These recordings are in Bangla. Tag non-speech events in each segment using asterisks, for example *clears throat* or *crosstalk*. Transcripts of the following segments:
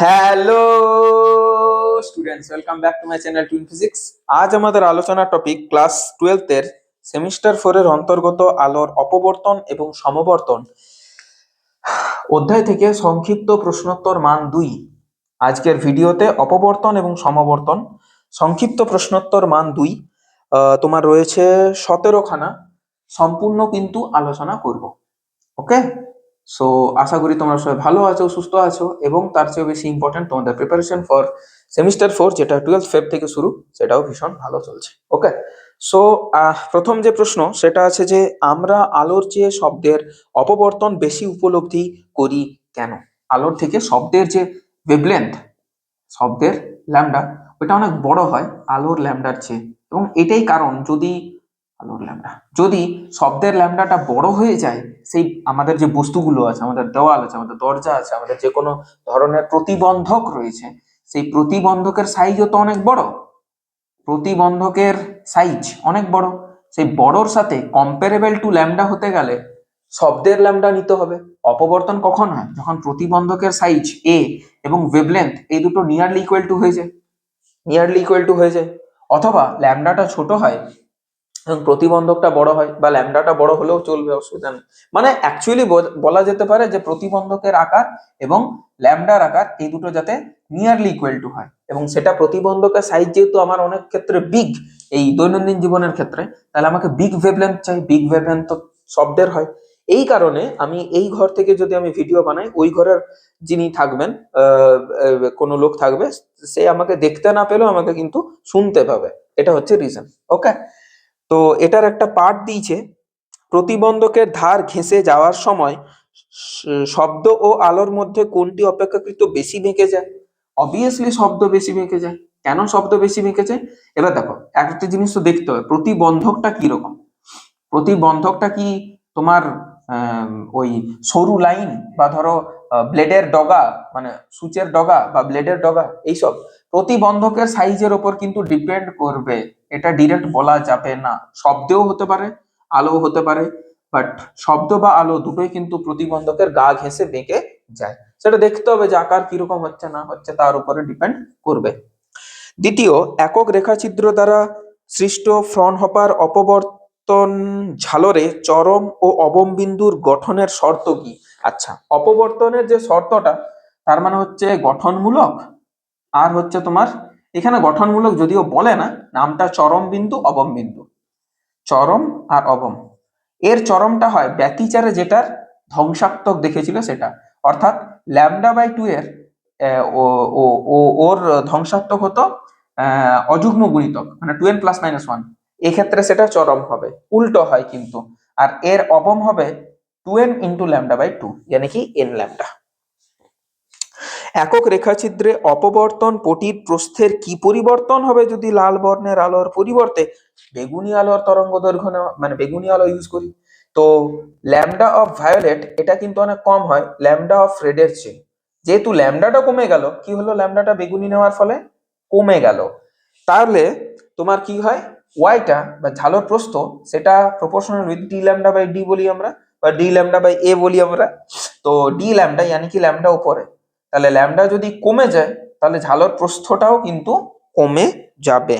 Hello students welcome back to my channel twin physics আজ আমাদের আলোচনার টপিক ক্লাস টুয়েলথের সেমিস্টার ফোরের অন্তর্গত আলোর অপবর্তন এবং সমবর্তন। অধ্যায় থেকে সংক্ষিপ্ত প্রশ্নোত্তর মান দুই। আজকের ভিডিওতে অপবর্তন এবং সমবর্তন। সংক্ষিপ্ত প্রশ্নোত্তর মান দুই। তোমার রয়েছে সতেরো খানা সম্পূর্ণ কিন্তু আলোচনা করব। ওকে সো আশা করি তোমরা সবাই ভালো আছো, সুস্থ আছো, এবং তার চেয়েও বেশি ইম্পর্টেন্ট তোমাদের প্রিপারেশন ফর সেমিস্টার ফোর যেটা টুয়েলভ ফেব থেকে শুরু, সেটাও ভীষণ ভালো চলছে। ওকে সো প্রথম যে প্রশ্ন, সেটা আছে যে, আমরা আলোর চেয়ে শব্দের অপবর্তন বেশি উপলব্ধি করি কেন? আলোর থেকে শব্দের যে ওয়েভলেন্থ শব্দের ল্যামডা ওটা অনেক বড় হয় আলোর ল্যামডার চেয়ে। এবং এটাই কারণ, যদি আলোর ল্যামডা। যদি শব্দের ল্যামডাটা বড় হয়ে যায়, সেই আমাদের যে বস্তুগুলো আছে, আমাদের দেওয়াল আছে, আমাদের দরজা আছে, আমাদের যে কোনো ধরনের প্রতিবন্ধক রয়েছে, সেই প্রতিবন্ধকের সাইজও তো অনেক বড়। প্রতিবন্ধকের সাইজ অনেক বড়। সেই বড়র সাথে কম্পারেবল টু ল্যামডা হতে গেলে শব্দের ল্যামডা নিতে হবে। অপবর্তন কখন হয়? যখন প্রতিবন্ধকের সাইজ এ এবং ওয়েভলেন্থ এই দুটো নিয়ারলি ইকুয়াল টু হয়ে যায়। নিয়ারলি ইকুয়াল টু হয়ে যায়। অথবা ল্যামডাটা ছোট হয় এবং প্রতিবন্ধকটা বড় হয় বা ল্যামডাটা বড় হলেও চলবে, অসুবিধা নেই। মানে অ্যাকচুয়ালি বলা যেতে পারে যে প্রতিবন্ধকের আকার এবং ল্যামডার আকার এই দুটো যাতে নিয়ারলি ইকুয়াল টু হয়। এবং সেটা প্রতিবন্ধকের সাইজ যেহেতু আমার অনেক ক্ষেত্রে বিগ এই দৈনন্দিন জীবনের ক্ষেত্রে, তাহলে আমাকে বিগ ওয়েভলেন্থ চাই। বিগ ওয়েভলেন্থ তো শব্দের হয়। এই কারণে আমি এই ঘর থেকে যদি আমি ভিডিও বানাই, ওই ঘরের যিনি থাকবেন কোনো লোক থাকবে, সে আমাকে দেখতে না পেলেও আমাকে কিন্তু শুনতে পাবে। এটা হচ্ছে রিজন ওকে তো এটার একটা পার্ট দিয়েছে। প্রতিবন্ধকের ধার ঘেঁষে যাওয়ার সময় শব্দ ও আলোর মধ্যে কোনটি অপেক্ষাকৃত বেশি বেঁকে যায়? অবভিয়াসলি শব্দ বেশি বেঁকে যায়। কেন শব্দ বেশি বেঁকে যায়? এবার দেখো, একটা জিনিস তো দেখতে হবে প্রতিবন্ধকটা কি রকম প্রতিবন্ধকটা কি তোমার ওই সরু লাইন বা ধরো ব্লেডের ডগা মানে সূচের ডগা বা ব্লেডের ডগা, এইসব প্রতিবন্ধকের সাইজের ওপর কিন্তু ডিপেন্ড করবে। এটা ডিরেক্ট বলা যাবে না। শব্দেও হতে পারে আলো হতে পারে বাট শব্দ বা আলো দুটোই কিন্তু প্রতিবন্ধকের গা ঘেঁষে বেঁকে যায়। সেটা দেখতে হবে যে আকার কীরকম হচ্ছে, না হচ্ছে, তার উপরে ডিপেন্ড করবে। দ্বিতীয়, একক রেখাচিত্র দ্বারা সৃষ্ট ফ্রনহপার অপবর্তন ঝালরে চরম ও অবম বিন্দুর গঠনের শর্ত কি? আচ্ছা অপবর্তনের যে শর্তটা, তার মানে হচ্ছে গঠনমূলক, আর হচ্ছে তোমার, এখানে গঠনমূলক যদিও বলে না, নামটা চরম বিন্দু, অবম বিন্দু। চরম আর অবম। এর চরমটা হয় ব্যতিচারে যেটার ধ্বংসাত্মক দেখেছিল সেটা। অর্থাৎ ল্যামডা বাই টু এর ওর ধ্বংসাত্মক হতো অযুগ্ম গুণিতক মানে two n plus minus one. এক্ষেত্রে সেটা চরম হবে, উল্টো হয় কিন্তু। আর এর অবম হবে two n into lambda by two মানে কি এন ল্যামডা। একক রেখাচিত্রে অপবর্তন পটির প্রস্থের কি পরিবর্তন হবে যদি লাল বর্ণের আলোর পরিবর্তে? বেগুনি আলোর তরঙ্গ দৈর্ঘ্য মানে বেগুনি আলো ইউজ করি। তো ল্যামডা অফ ভায়োলেট এটা কিন্তু অনেক কম হয়, ল্যামডা অফ রেডের চেয়ে। যেহেতু ল্যামডাটা কমে গেল, কি হলো? ল্যামডাটা বেগুনি নেওয়ার ফলে কমে গেল। তাহলে তোমার কি হয়? ওয়াইটা বা ঝালোর প্রস্থ, সেটা proportional with d lambda by d বলি আমরা। বা ডি ল্যামডা বাই এ বলি আমরা, তো ডি ল্যামডা ইয়ানি কি ল্যামডা উপরে? তাহলে ল্যামডা যদি কমে যায়, তাহলে ঝালোর প্রস্থটাও কিন্তু কমে যাবে।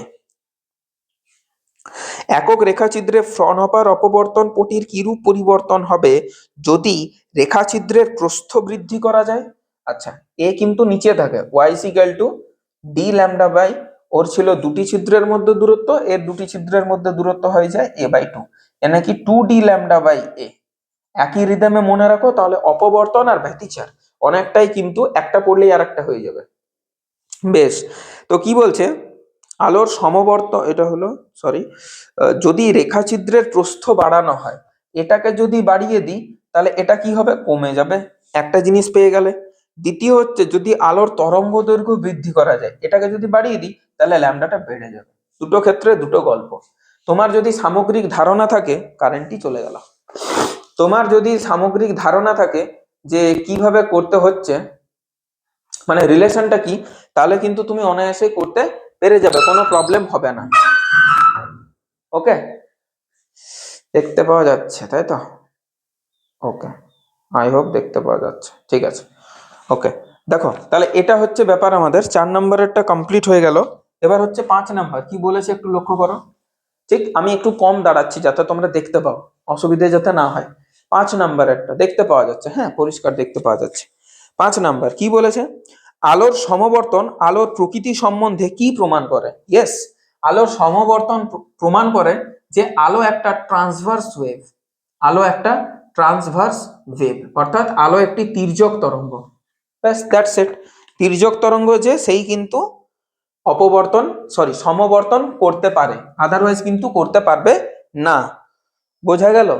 একক রেখাচিত্রে ফ্রনহপার অপবর্তন পটির কিরূপ পরিবর্তন হবে? যদি রেখাচিত্রের প্রস্থ বৃদ্ধি করা যায় আচ্ছা এ কিন্তু নিচে থাকে y equal to d lambda by ওর ছিল দুটি ছিদ্রের মধ্যে দূরত্ব, এর দুটি ছিদ্রের মধ্যে দূরত্ব হয়ে যায় এ বাই টু এ নাকি two d lambda by a একই রিদমে মনে রাখো, তাহলে অপবর্তন আর ব্যতিচার, অনেকটাই কিন্তু একটা পড়লেই আর একটা হয়ে যাবে। বেশ, তো কি বলছে? আলোর সমবর্ত, এটা হলো সরি যদি রেখাচিত্রের প্রস্থ বাড়ানো হয়, এটাকে যদি বাড়িয়ে দিই, তাহলে এটা কি হবে? কমে যাবে। একটা জিনিস পেয়ে গেলে। দ্বিতীয় হচ্ছে, যদি আলোর তরঙ্গ দৈর্ঘ্য বৃদ্ধি করা যায়, এটাকে যদি বাড়িয়ে দিই, তাহলে ল্যামডাটা বেড়ে যাবে। দুটো ক্ষেত্রে দুটো গল্প। তোমার যদি সামগ্রিক ধারণা থাকে কারেন্টই চলে গেল। তোমার যদি সামগ্রিক ধারণা থাকে যে কীভাবে করতে হচ্ছে মানে রিলেশনটা কি, তাহলে কিন্তু তুমি অনায়াসে করতে পেরে যাবে, কোনো প্রবলেম হবে না। ওকে দেখতে পাওয়া যাচ্ছে, তাই তো? ওকে আই হোপ দেখতে পাওয়া যাচ্ছে। ঠিক আছে। ওকে দেখো, তাহলে এটা হচ্ছে ব্যাপার আমাদের। চার নম্বরেরটা কমপ্লিট হয়ে গেল। এবার হচ্ছে পাঁচ নাম্বার। কি বলেছে একটু লক্ষ্য করো? ঠিক, আমি একটু কম দাঁড়াচ্ছি যাতে তোমরা দেখতে পাও। অসুবিধে যাতে না হয়। পাঁচ নাম্বার একটা দেখতে পাওয়া যাচ্ছে হ্যাঁ পরিষ্কার দেখতে পাওয়া যাচ্ছে। পাঁচ নাম্বার, কি বলেছে? আলোর সমবর্তন আলোর প্রকৃতি সম্বন্ধে কি প্রমাণ করে? ইয়েস আলোর সমবর্তন প্রমাণ করে যে আলো একটা ট্রান্সভার্স ওয়েভ আলো একটা ট্রান্সভার্স ওয়েভ অর্থাৎ আলো একটি তির্যক তরঙ্গ। ব্যাস দ্যাটস ইট তির্যক তরঙ্গ যে, সেই কিন্তু অপবর্তন সরি সমবর্তন করতে পারে। আদারওয়াইজ কিন্তু করতে পারবে না। বোঝা গেল?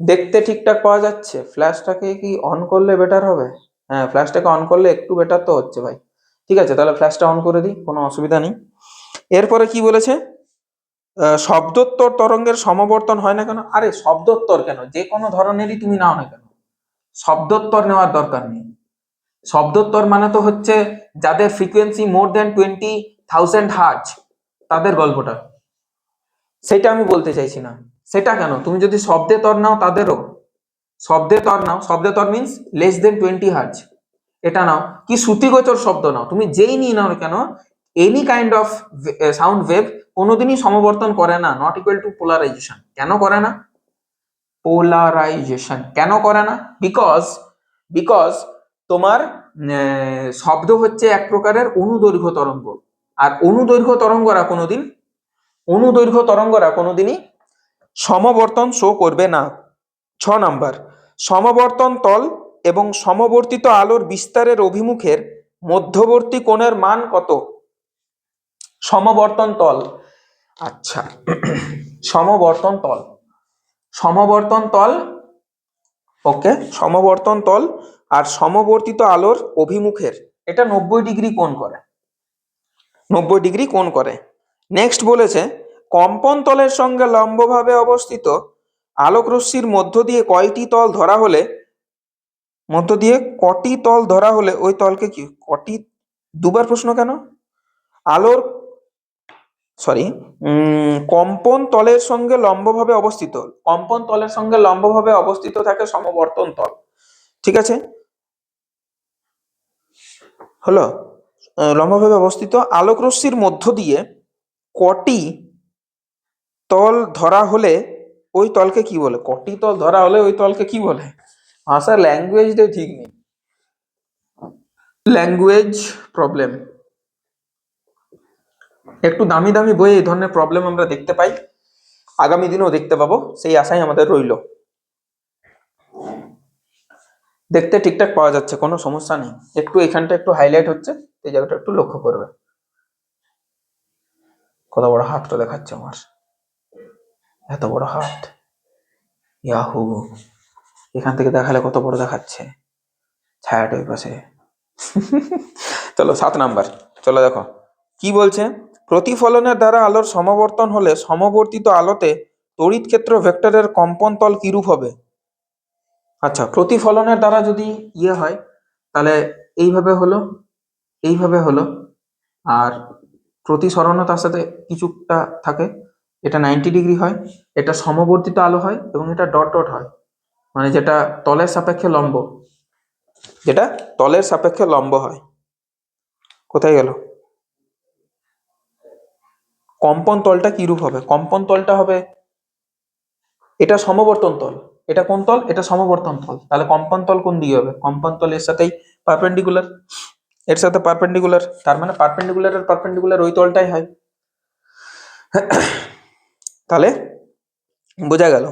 দেখতে ঠিকঠাক পাওয়া যাচ্ছে? ফ্ল্যাশটাকে কি অন করলে বেটার হবে? হ্যাঁ ফ্ল্যাশটাকে অন করলে একটু বেটার তো হচ্ছে ভাই। ঠিক আছে, তাহলে ফ্ল্যাশটা অন করে দিই, কোনো অসুবিধা নেই। এরপরে কি বলেছে? শব্দোত্তর তরঙ্গের সমবর্তন হয় না কেন? আরে, শব্দোত্তর কেন? যে কোনো ধরনেরই তুমি নাও না কেন। শব্দোত্তর নেওয়ার দরকার নেই। শব্দোত্তর মানে তো হচ্ছে যাদের frequency more than twenty thousand hertz তাদের গল্পটা। সেটা আমি বলতে চাইছি না। সেটা কেন? তুমি যদি শব্দে তর নাও, তাদেরও। শব্দে তর নাও, শব্দে তর means less than twenty hertz এটা নাও। কি শ্রুতিগোচর শব্দ নাও। তুমি যেই নিয়ে নাও কেন any kind of sound wave কোনোদিনই সমবর্তন করে না নট ইকুয়াল টু পোলারাইজেশন কেন করে না? পোলারাইজেশন কেন করে না? বিকজ বিকজ তোমার শব্দ হচ্ছে এক প্রকারের অনুদৈর্ঘ্য তরঙ্গ। আর অনুদৈর্ঘ্য তরঙ্গরা কোনোদিন, অনুদৈর্ঘ্য তরঙ্গরা কোনোদিনই সমবর্তন শো করবে না। ছ নম্বর, সমবর্তন তল এবং সমবর্তিত আলোর বিস্তারের অভিমুখের মধ্যবর্তী কোণের মান কত? সমবর্তন তল। আচ্ছা *clears throat* সমবর্তন তল। সমবর্তন তল, ওকে, সমবর্তন তল আর সমবর্তিত আলোর অভিমুখের। এটা নব্বই ডিগ্রি কোণ করে। নব্বই ডিগ্রি কোণ করে। নেক্সট বলেছে কম্পন তলের সঙ্গে লম্বভাবে অবস্থিত আলোকরশ্মির মধ্য দিয়ে কয়টি তল ধরা হলে, মধ্য দিয়ে কটি তল ধরা হলে, ওই তলকে কি, কটি, দুবার প্রশ্ন কেন? আলোর সরি কম্পন তলের সঙ্গে লম্বভাবে অবস্থিত, কম্পন তলের সঙ্গে লম্বভাবে অবস্থিত থাকে সমবর্তন তল, ঠিক আছে? হলো লম্বভাবে অবস্থিত আলোক রশ্মির মধ্য দিয়ে কটি তল ধরা হলে ওই তলকে কি বলে? কটি তল ধরা হলে ওই তলকে কি বলে? ভাষার ল্যাঙ্গুয়েজটাই ঠিক নেই। ল্যাঙ্গুয়েজ প্রবলেম একটু দামি দামি বইয়ে এই ধরনের প্রবলেম আমরা দেখতে পাই। আগামী দিনেও দেখতে পাবো। সেই আশাই আমাদের রইল। দেখতে ঠিকঠাক পাওয়া যাচ্ছে, কোনো সমস্যা নেই। একটু এখানটা একটু হাইলাইট হচ্ছে, এই জায়গাটা একটু লক্ষ্য করবে। কত বড় হাতটা দেখাচ্ছে আমার। এত বড় হাত ইয়াহু এখান থেকে দেখালে কত বড় দেখাচ্ছে? ছায়াটা ওই পাশে। *laughs* চলো, সাত নাম্বার। চলো দেখো। কি বলছে? প্রতিফলনের দ্বারা আলোর সমবর্তন হলে সমবর্তিত আলোতে তড়িৎ ক্ষেত্র ভেক্টরের কম্পন তল কিরূপ হবে? আচ্ছা প্রতিফলনের দ্বারা যদি ইয়ে হয়, তাহলে এইভাবে হলো এইভাবে হলো, আর প্রতিসরণও তার সাথে কিছুটা থাকে। এটা নাইনটি ডিগ্রি হয়, এটা সমবর্তিত আলো হয় এবং এটা ডট ডট হয়। মানে যেটা তলের সাপেক্ষে লম্ব। যেটা তলের সাপেক্ষে লম্ব হয়। কোথায় গেল? কম্পন তলটা কিরূপ হবে? কম্পন তলটা হবে এটা সমবর্তন তল। এটা কোন তল? এটা সমবর্তন তল। তাহলে কম্পন তল কোন দিকে হবে? কম্পন তল এর সাথেই পারপেন্ডিকুলার এর সাথে পারপেন্ডিকুলার তার মানে পারপেন্ডিকুলার আর পারপেন্ডিকুলার ওই তলটাই হয়। তাহলে বোঝা গেল।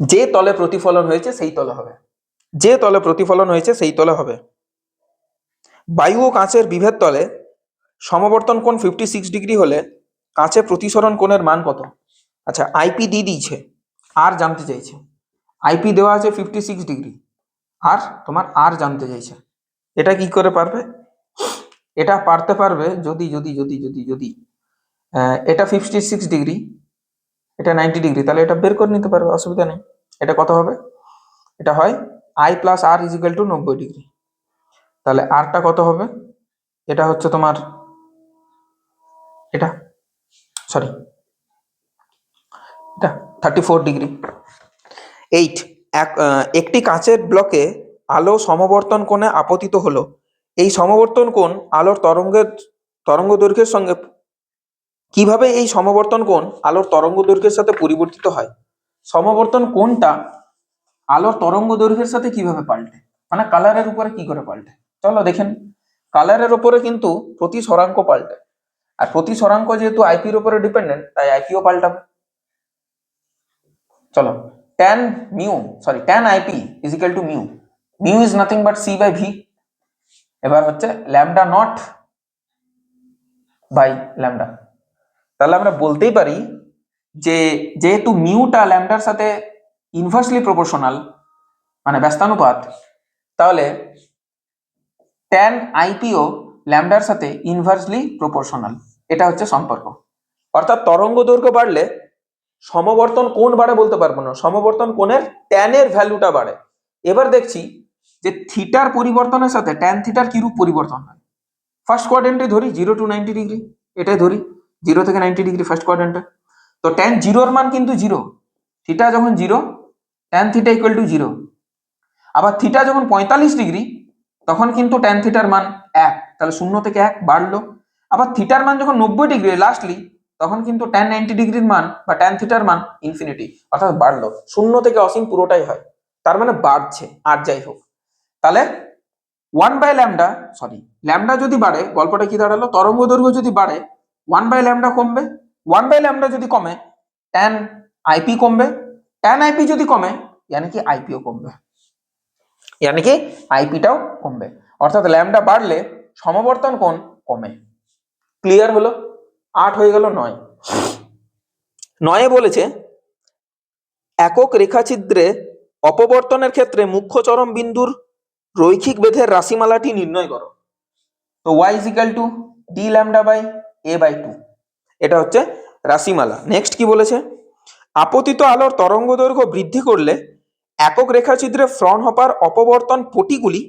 যে তলে প্রতিফলন হয়েছে, সেই তলে হবে। যে তলে প্রতিফলন হয়েছে, সেই তলে হবে। বায়ু ও কাঁচের বিভেদ তলে সমবর্তন কোণ ফিফটি সিক্স ডিগ্রি হলে কাঁচে প্রতিসরণ কোণের মান কত? আচ্ছা আইপি দিয়ে দিয়েছে। আর জানতে চাইছে। আইপি দেওয়া আছে ফিফটি সিক্স ডিগ্রি আর তোমার আর জানতে চাইছে। এটা কি করে পারবে? এটা পারতে পারবে যদি যদি যদি যদি যদি এটা ফিফটি সিক্স ডিগ্রি এটা নাইনটি ডিগ্রি তাহলে এটা বের করে নিতে পারবে, অসুবিধা নেই। এটা কত হবে? এটা হয় I plus r equal to নব্বই ডিগ্রি তাহলে আরটা কত হবে? এটা হচ্ছে তোমার, এটা সরি এটা থার্টি ফোর ডিগ্রি এইট এক একটি কাঁচের ব্লকে আলো সমবর্তন কোণে আপতিত হলো। এই সমবর্তন কোণ আলোর তরঙ্গের তরঙ্গ দৈর্ঘ্যের সঙ্গে কীভাবে এই সমবর্তন কোণ আলোর তরঙ্গ দৈর্ঘ্যের সাথে পরিবর্তিত হয়? সমবর্তন কোণটা আলোর তরঙ্গ দৈর্ঘ্যের সাথে কীভাবে পাল্টে? মানে কালারের উপরে কি করে পাল্টে? চলো দেখেন। কালারের উপরে কিন্তু প্রতি স্বরাঙ্ক পাল্টে। আর প্রতি স্বরাঙ্ক যেহেতু আইপির উপরে ডিপেন্ডেন্ট তাই আইপিও পাল্টাবে। চলো। Tan mu sorry tan i p is equal to mu mu is nothing but c by v এবার হচ্ছে ল্যামডা নট বাই ল্যামডা তাহলে আমরা বলতেই পারি যে যেহেতু মিউটা ল্যামডার সাথে ইনভার্সলি প্রপোর্শনাল মানে ব্যস্তানুপাত, তাহলে ট্যান আইপিও ল্যামডার সাথে ইনভার্সলি প্রপোর্শনাল এটা হচ্ছে সম্পর্ক। অর্থাৎ তরঙ্গ দৈর্ঘ্য বাড়লে সমবর্তন কোণ বাড়ে বলতে পারব না, সমবর্তন কোণের ট্যানের ভ্যালুটা বাড়ে। এবার দেখছি যে থিটার পরিবর্তনের সাথে ট্যান থিটার কিরূপ পরিবর্তন হয়? ফার্স্ট কোয়াড্রেন্টে ধরি জিরো টু নাইনটি ডিগ্রি এটাই ধরি। জিরো থেকে নাইনটি ডিগ্রি ফার্স্ট কোয়াড্রেন্টে তো ট্যান জিরোর মান কিন্তু জিরো থিটা যখন zero tan theta equal to zero আবার থিটা যখন পঁয়তাল্লিশ ডিগ্রি তখন কিন্তু ট্যান থিটার মান এক। তাহলে শূন্য থেকে এক বাড়লো। আবার থিটার মান যখন নব্বই ডিগ্রি লাস্টলি তখন কিন্তু ট্যান নাইনটি ডিগ্রির মান বা ট্যান থিটার মান ইনফিনিটি অর্থাৎ বাড়লো। শূন্য থেকে অসীম পুরোটাই হয়। তার মানে বাড়ছে, আর যাই হোক। তাহলে one by lambda sorry lambda যদি বাড়ে, গল্পটা কি দাঁড়াল? তরঙ্গ দৈর্ঘ্য যদি বাড়ে ওয়ান বাই ল্যামডা কমবে। ওয়ান বাই ল্যামডা যদি কমে ট্যান আইপি কমবে। ট্যান আইপি যদি কমে, ইয়ানি কি আইপিও কমবে। ইয়ানি কি আইপিটাও কমবে। অর্থাৎ ল্যামডা বাড়লে সমবর্তন কোণ কমে। ক্লিয়ার হলো? আট হয়ে গেল নয়। নয়ে বলেছে, একক রেখাচিত্রে অপবর্তনের ক্ষেত্রে মুখ্য চরম বিন্দুর রৈখিক বেধের রাশিমালাটি নির্ণয় করো। তো y equal to d lambda by a by two এটা হচ্ছে রাশিমালা। নেক্সট কি বলেছে? আপতিত আলোর তরঙ্গ দৈর্ঘ্য বৃদ্ধি করলে একক রেখাচিত্রে ফ্রন হপার অপবর্তন পটিগুলি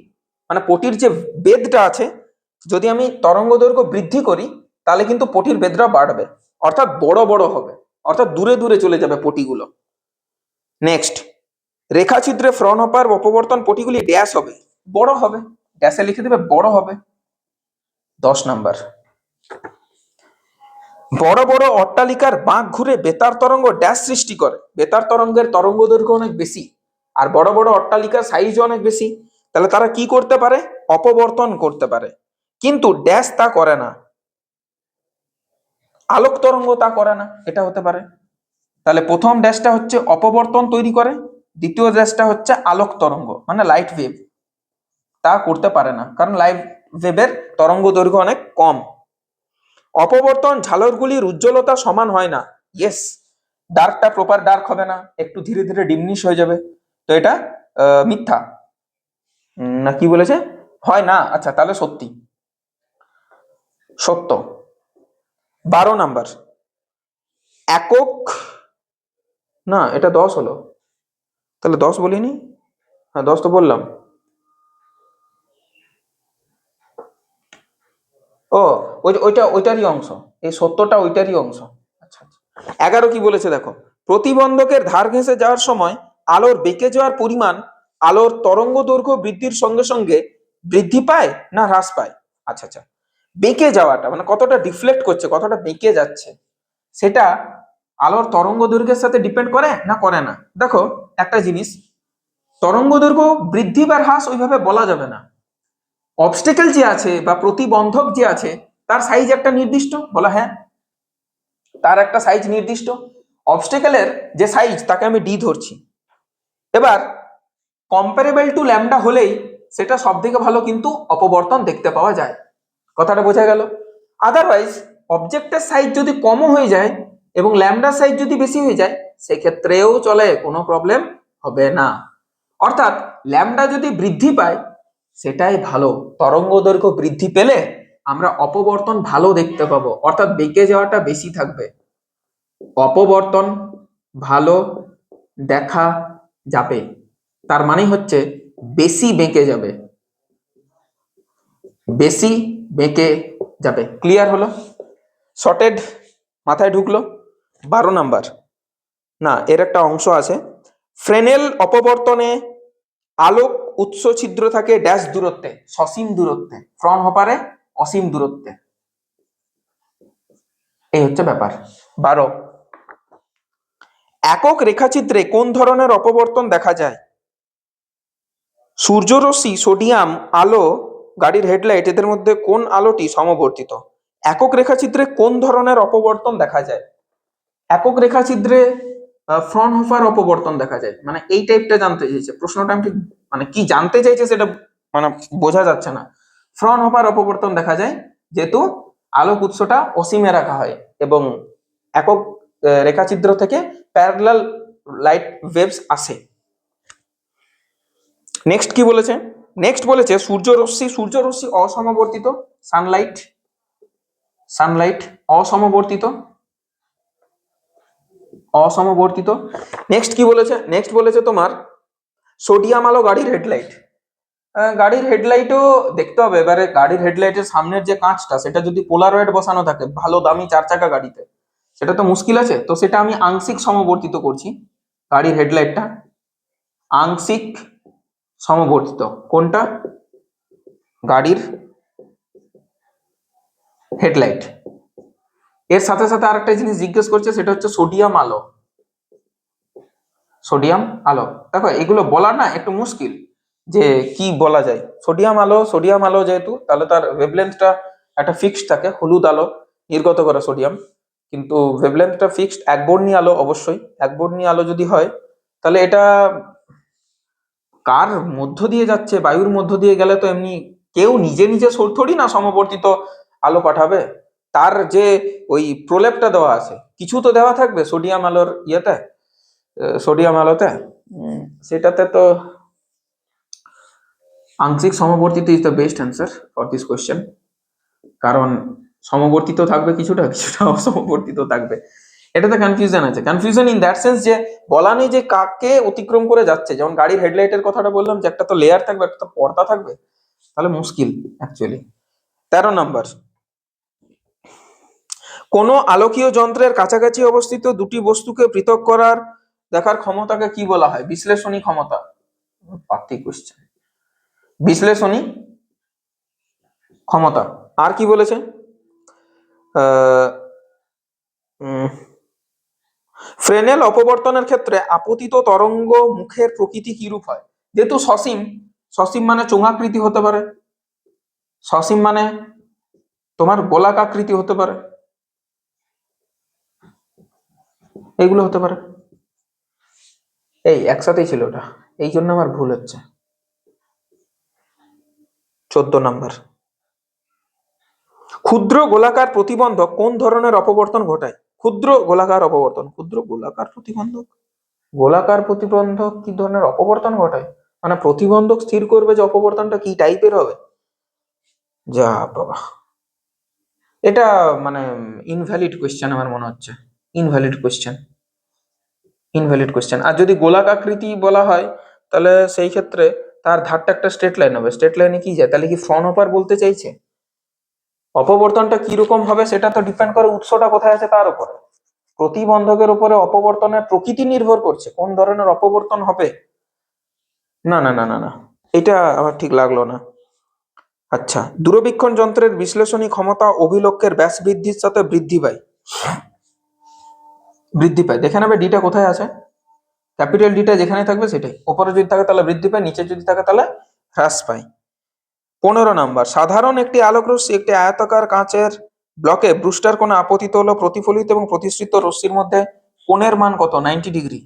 মানে পটির যে বেদটা আছে, যদি আমি তরঙ্গ দৈর্ঘ্য বৃদ্ধি করি, তাহলে কিন্তু পটির বেদটা বাড়বে। অর্থাৎ বড় বড় হবে। অর্থাৎ দূরে দূরে চলে যাবে পটিগুলো। নেক্সট রেখাচিত্রে ফ্রন হপার অপবর্তন পটিগুলি ড্যাশ হবে। বড় হবে। ড্যাশে লিখে দেবে বড় হবে। দশ নাম্বার। বড় বড় অট্টালিকার বাঁক ঘুরে বেতার তরঙ্গ ড্যাশ সৃষ্টি করে। বেতার তরঙ্গের তরঙ্গ দৈর্ঘ্য অনেক বেশি, আর বড় বড় অট্টালিকার সাইজ অনেক বেশি। তাহলে তারা কি করতে পারে? অপবর্তন করতে পারে। কিন্তু ড্যাশ তা করে না। আলোক তরঙ্গ তা করে না, এটা হতে পারে। তাহলে প্রথম ড্যাশটা হচ্ছে অপবর্তন তৈরি করে, দ্বিতীয় ড্যাশটা হচ্ছে আলোক তরঙ্গ মানে লাইট ওয়েভ তা করতে পারে না, কারণ লাইট ওয়েভের তরঙ্গ দৈর্ঘ্য অনেক কম। অপবর্তন ঝালরগুলির উজ্জ্বলতা সমান হয় না। ইয়েস ডার্কটা প্রপার ডার্ক হবে না। একটু ধীরে ধীরে ডিমনিশ হয়ে যাবে। তো এটা মিথ্যা। না, কি বলেছে? হয় না। আচ্ছা তাহলে সত্যি। সত্য। বারো নাম্বার। একক, না, এটা দশ হলো। তাহলে দশ বলিনি? হ্যাঁ দশ তো বললাম। ও, ওই ওইটা, ওইটারই অংশ। এই সত্যটা ওইটারই অংশ। আচ্ছা আচ্ছা। এগারো কি বলেছে দেখো? প্রতিবন্ধকের ধার ঘেঁষে যাওয়ার সময় আলোর বেঁকে যাওয়ার পরিমাণ আলোর তরঙ্গ দৈর্ঘ্য বৃদ্ধির সঙ্গে সঙ্গে বৃদ্ধি পায় না হ্রাস পায়? আচ্ছা আচ্ছা। বেঁকে যাওয়াটা মানে কতটা ডিফ্লেক্ট করছে, কতটা বেঁকে যাচ্ছে, সেটা আলোর তরঙ্গ দৈর্ঘ্যের সাথে ডিপেন্ড করে না করে না? দেখো, একটা জিনিস, তরঙ্গ দৈর্ঘ্য বৃদ্ধি বা হ্রাস ওইভাবে বলা যাবে না। অবস্টেকেল যে আছে বা প্রতিবন্ধক যে আছে, তার সাইজ একটা নির্দিষ্ট? বলা হ্যাঁ। তার একটা সাইজ নির্দিষ্ট। অবস্টেকেলের যে সাইজ তাকে আমি ডি ধরছি। এবার কম্পারেবল টু ল্যামডা হলেই সেটা সব থেকে ভালো কিন্তু অপবর্তন দেখতে পাওয়া যায়। কথাটা বোঝা গেল? আদারওয়াইজ অবজেক্টের সাইজ যদি কমও হয়ে যায় এবং ল্যামডার সাইজ যদি বেশি হয়ে যায়, সেক্ষেত্রেও চলে, কোনো প্রবলেম হবে না। অর্থাৎ ল্যামডা যদি বৃদ্ধি পায় সেটাই ভালো। তরঙ্গ দৈর্ঘ্য বৃদ্ধি পেলে আমরা অপবর্তন ভালো দেখতে পাবো। অর্থাৎ বেঁকে যাওয়াটা বেশি থাকবে। অপবর্তন ভালো দেখা যাবে। তার মানে হচ্ছে বেশি বেঁকে যাবে। বেশি বেঁকে যাবে। ক্লিয়ার হলো? শর্টেড মাথায় ঢুকলো। বারো নাম্বার। না, এর একটা অংশ আছে। ফ্রেনেল অপবর্তনে আলোক উৎস ছিদ্র থাকে ড্যাশ দূরত্বে, সসীম দূরত্বে ফ্রন হপারে অসীম দূরত্বে। এই হচ্ছে ব্যাপার। বারো। একক রেখাচিত্রে কোন ধরনের অপবর্তন দেখা যায়? সূর্যরশ্মি, সোডিয়াম, আলো, গাড়ির হেডলাইট, এদের মধ্যে কোন আলোটি সমবর্তিত? একক রেখাচিত্রে কোন ধরনের অপবর্তন দেখা যায়? একক রেখাচিত্রে ফ্রন হফার অপবর্তন দেখা যায়। মানে এই টাইপটা জানতে চাইছে। প্রশ্নটা আমি ঠিক মানে কি জানতে চাইছে সেটা মানে বোঝা যাচ্ছে না। ফ্রন হফার অপবর্তন দেখা যায়, যেহেতু আলোক উৎসটা অসীমে রাখা হয় এবং একক রেখাচিত্র থেকে প্যারালাল লাইট ওয়েভস আসে। নেক্সট কি বলেছে? নেক্সট বলেছে, সূর্যরশ্মি সূর্যরশ্মি অসমবর্তিত সানলাইট সানলাইট অসমবর্তিত। অসমবর্তিত। নেক্সট কি বলেছে? নেক্সট বলেছে তোমার সোডিয়াম আলো গাড়ির হেডলাইট গাড়ির হেডলাইটও দেখতে হবে। এবারে গাড়ির হেডলাইটের সামনের যে কাঁচটা, সেটা যদি পোলারয়েড বসানো থাকে, ভালো দামি চার চাকা গাড়িতে, সেটা তো মুশকিল আছে। তো সেটা আমি আংশিক সমবর্তিত করছি গাড়ির হেডলাইটটা আংশিক সমবর্তিত। কোনটা? গাড়ির হেডলাইট এর সাথে সাথে আরেকটা জিনিস জিজ্ঞেস করছে, সেটা হচ্ছে সোডিয়াম আলো। সোডিয়াম আলো। দেখো, এগুলো বলা না, একটু মুশকিল যে কি বলা যায়। সোডিয়াম আলো সোডিয়াম আলো যেহেতু, তাহলে তার ওয়েভলেন্থটা একটা ফিক্সড থাকে, হলুদ আলো, নির্গত করে সোডিয়াম। কিন্তু ওয়েভলেন্থটা ফিক্সড একবর্ণী আলো অবশ্যই। একবর্ণী আলো যদি হয়, তাহলে এটা কার মধ্য দিয়ে যাচ্ছে, বায়ুর মধ্য দিয়ে গেলে তো এমনি কেউ নিজে নিজে থোড়ি না সমবর্তিত আলো পাঠাবে? তার যে ওই প্রলেপটা দেওয়া আছে কিছু তো দেওয়া থাকবে সোডিয়াম আলোর ইয়েতে সোডিয়াম আলোতে। সেটাতে তো আংশিক সমবর্তিত is the best answer for this question কারণ সমবর্তিত থাকবে কিছুটা কিছুটা অসমবর্তিত থাকবে। এটাতে কনফিউশন আছে। কনফিউশন ইন দ্যাট সেন্স যে বলা নেই যে কাকে অতিক্রম করে যাচ্ছে। যেমন গাড়ির হেডলাইটের কথাটা বললাম যে একটা তো লেয়ার থাকবে একটা তো পর্দা থাকবে। তাহলে মুশকিল অ্যাকচুয়ালি তেরো নাম্বার কোন আলোকীয় যন্ত্রের কাছাকাছি অবস্থিত দুটি বস্তুকে পৃথক করার দেখার ক্ষমতাকে কি বলা হয়? বিশ্লেষণী ক্ষমতা। পার্থিক কোশ্চেন বিশ্লেষণী ক্ষমতা। আর কি বলেছে? ফ্রেনেল অপবর্তনের ক্ষেত্রে আপতিত তরঙ্গ মুখের প্রকৃতি কিরূপ হয়? যেহেতু সসীম সসীম মানে চোঙাকৃতি হতে পারে। সসীম মানে তোমার গোলাকাকৃতি হতে পারে। এইগুলো হতে পারে। এই, একসাথেই ছিল ওটা। এই জন্য আমার ভুল হচ্ছে। চোদ্দ নাম্বার। ক্ষুদ্র গোলাকার প্রতিবন্ধক কোন ধরনের অপবর্তন ঘটায়? ক্ষুদ্র গোলাকার অপবর্তন। ক্ষুদ্র গোলাকার প্রতিবন্ধক? গোলাকার প্রতিবন্ধক কি ধরনের অপবর্তন ঘটায়? মানে প্রতিবন্ধক স্থির করবে যে অপবর্তনটা কি টাইপের হবে? যা বাবা। এটা মানে ইনভ্যালিড কোয়েশ্চেন আমার মনে হচ্ছে। ইনভ্যালিড কোয়েশ্চেন ইনভ্যালিড কোয়েশ্চেন আর যদি গোলাক আকৃতি বলা হয়, তাহলে সেই ক্ষেত্রে তার ধারটা একটা স্ট্রেট লাইন হবে। স্ট্রেট লাইনে কি যায়? তাহলে কি ফ্রন্ট অপার বলতে চাইছে? অপবর্তনটা কীরকম হবে সেটা তো ডিপেন্ড করে উৎসটা কোথায় আছে তার উপরে। প্রতিবন্ধকের উপরে অপবর্তনের প্রকৃতি নির্ভর করছে, কোন ধরনের অপবর্তন হবে? না না না না না। এটা আমার ঠিক লাগল না। আচ্ছা দূরবীক্ষণ যন্ত্রের বিশ্লেষণী ক্ষমতা অভিলক্ষের ব্যাস বৃদ্ধির সাথে বৃদ্ধি পায়। বৃদ্ধি পায়। দেখে নেবে ডিটা কোথায় আছে? ক্যাপিটাল ডিটা যেখানে থাকবে সেটাই। ওপরে যদি থাকে তাহলে বৃদ্ধি পায়, নিচে যদি থাকে তাহলে হ্রাস পায়। পনেরো নাম্বার, সাধারণ একটি আলোক রশ্মি একটি আয়তাকার কাঁচের ব্লকে ব্রুস্টার কোণে আপতিত হলো, প্রতিফলিত এবং প্রতিসৃত রশ্মির মধ্যে কোণের মান কত? Ninety degree.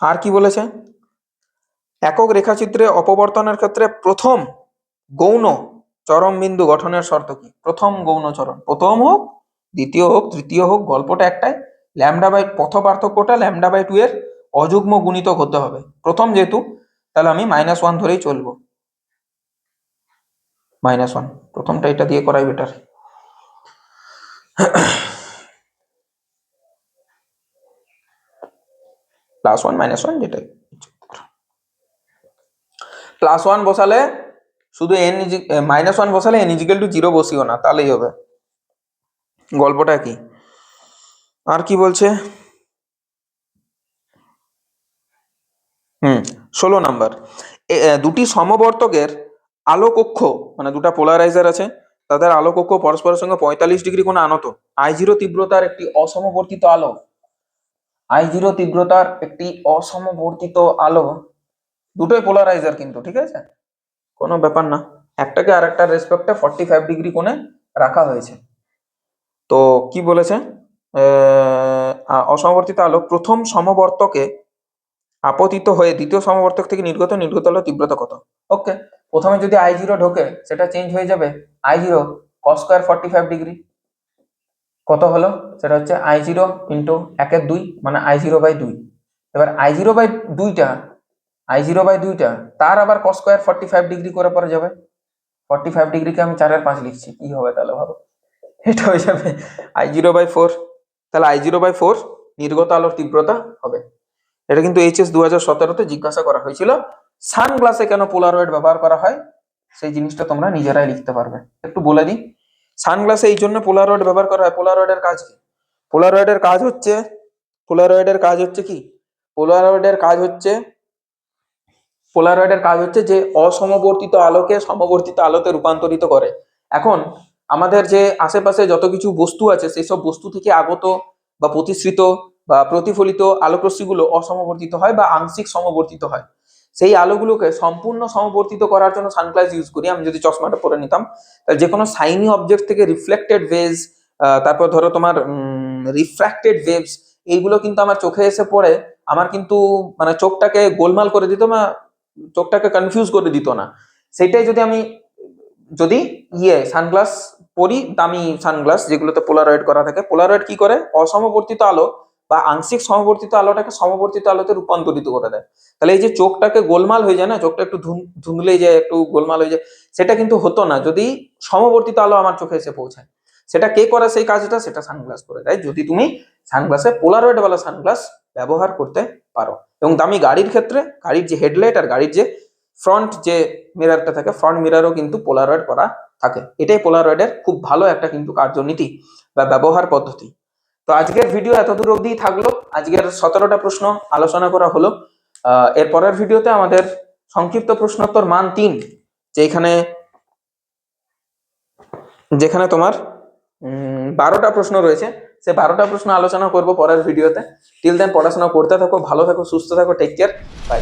আর কি বলেছে? একক রেখাচিত্রে অপবর্তনের ক্ষেত্রে প্রথম গৌণ চরম বিন্দু গঠনের শর্ত কি? প্রথম গৌণ চরণ প্রথম হোক, দ্বিতীয় হোক, তৃতীয় হোক, গল্পটা একটাই। ল্যামডা বাই পথ পার্থক্যটা ল্যামডা বাই টু এর অযুগ্ম গুণিতক হতে হবে। প্রথম যেহেতু, তাহলে আমি মাইনাস ওয়ান ধরেই চলবো। মাইনাস ওয়ান প্রথমটা এটা দিয়ে করাই better plus one minus one যেটাই প্লাস ওয়ান বসালে শুধু এন মাইনাস ওয়ান বসালে এন ইজিক্যাল টু জিরো বসিও না, তাহলেই হবে। গল্পটা কি? আর কি বলছে? হুম, ষোলো নাম্বার। দুটি সমবর্তকের আলোকক্ষ মানে দুটো পোলারাইজার আছে, তাদের আলোকক্ষ পরস্পরের সঙ্গে পঁয়তাল্লিশ ডিগ্রি কোণে আনত। আই জিরো তীব্রতার একটি অসমবর্তিত আলো। আই জিরো তীব্রতার একটি অসমবর্তিত আলো। দুটোই পোলারাইজার কিন্তু, ঠিক আছে? কোনো ব্যাপার না। একটাকে আর একটা রেসপেক্টে ফর্টি ফাইভ ডিগ্রি কোণে রাখা হয়েছে। তো কি বলেছে? অসমবর্তিত আলো প্রথম সমবর্তকে আপতিত হয়ে দ্বিতীয় সমবর্তক থেকে নির্গত নির্গত আলো তীব্রতা কত? ওকে প্রথমে যদি আই জিরো ঢোকে, সেটা চেঞ্জ হয়ে যাবে। I zero cos square forty five degree কত হলো? সেটা হচ্ছে আই জিরো ইন্টু একের দুই মানে আই জিরো বাই দুই। এবার আই জিরো বাই দুইটা আই জিরো বাই দুইটা, তার আবার cos square forty five degree করে পরে যাবে। ফর্টি ফাইভ ডিগ্রিকে আমি চারের পাঁচ লিখছি। কি হবে তাহলে ভাবো? এটা হয়ে যাবে আই জিরো বাই ফোর তাহলে আই জিরো বাই ফোর নির্গত আলোর তীব্রতা হবে। এটা কিন্তু এইচএস দু হাজার সতেরোতে জিজ্ঞাসা করা হয়েছিল, সানগ্লাসে কেন পোলারয়েড ব্যবহার করা হয়? সেই জিনিসটা তোমরা নিজেরাই লিখতে পারবে। একটু বলে দিই, সানগ্লাসে এই জন্য পোলারয়েড ব্যবহার করা হয়। পোলারয়েডের কাজ কি? পোলারয়েডের কাজ হচ্ছে, পোলারয়েডের কাজ হচ্ছে কি? পোলারয়েডের কাজ হচ্ছে, পোলারয়েডের কাজ হচ্ছে যে অসমবর্তিত আলোকে সমবর্তিত আলোতে রূপান্তরিত করে। এখন আমাদের যে আশেপাশে যত কিছু বস্তু আছে, সেই সব বস্তু থেকে আগত বা প্রতিশ্রিত বা প্রতিফলিত আলোকরশ্মিগুলো অসমবর্তিত হয় বা আংশিক সমবর্তিত হয়। সেই আলোগুলোকে সম্পূর্ণ সমবর্তিত করার জন্য সানগ্লাস ইউজ করি। আমি যদি চশমাটা পরে নিতাম, তাহলে যে কোনো সাইনি অবজেক্ট থেকে রিফ্লেক্টেড ওয়েভস তারপর ধরো তোমার রিফ্র্যাক্টেড ওয়েভস এইগুলো কিন্তু আমার চোখে এসে পড়ে। আমার কিন্তু মানে চোখটাকে গোলমাল করে দিত বা চোখটাকে কনফিউজ করে দিত না। সেটাই যদি আমি, যদি ইয়ে সানগ্লাস পরি দামি সানগ্লাস যেগুলোতে পোলারয়েড করা থাকে। পোলারয়েড কি করে? অসমবর্তিত আলো বা আংশিক সমবর্তিত আলোটাকে সমবর্তিত আলোতে রূপান্তরিত করে দেয়। তাহলে এই যে চোখটাকে গোলমাল হয়ে যায় না, চোখটা একটু ধুঁধলে যায়, একটু গোলমাল হয়ে যায়, সেটা কিন্তু হতো না যদি সমবর্তিত আলো আমার চোখে এসে পৌঁছায়। সেটা কে করে সেই কাজটা? সেটা সানগ্লাস করে দেয়। যদি তুমি সানগ্লাসে পোলারয়েড ওয়ালা সানগ্লাস ব্যবহার করতে পারো এবং দামি গাড়ির ক্ষেত্রে, গাড়ির যে হেডলাইট আর গাড়ির যে ফ্রন্ট যে মিরারটা থাকে, ফ্রন্ট মিরারও কিন্তু পোলারয়েড করা থাকে। এটাই পোলারয়েডের খুব ভালো একটা কিন্তু কার্যনীতি বা ব্যবহার পদ্ধতি। তো আজকের ভিডিও এত দূর অবধিই থাকল। আজকের সতেরোটা প্রশ্ন আলোচনা করা হলো। এর পরের ভিডিওতে আমাদের সংক্ষিপ্ত প্রশ্নোত্তর মান তিন, যেখানে যেখানে তোমার বারোটা প্রশ্ন রয়েছে। সে বারোটা প্রশ্ন আলোচনা করব পরের ভিডিওতে টিল দেন পড়াশোনা করতে থাকো, ভালো থাকো, সুস্থ থাকো টেক কেয়ার বাই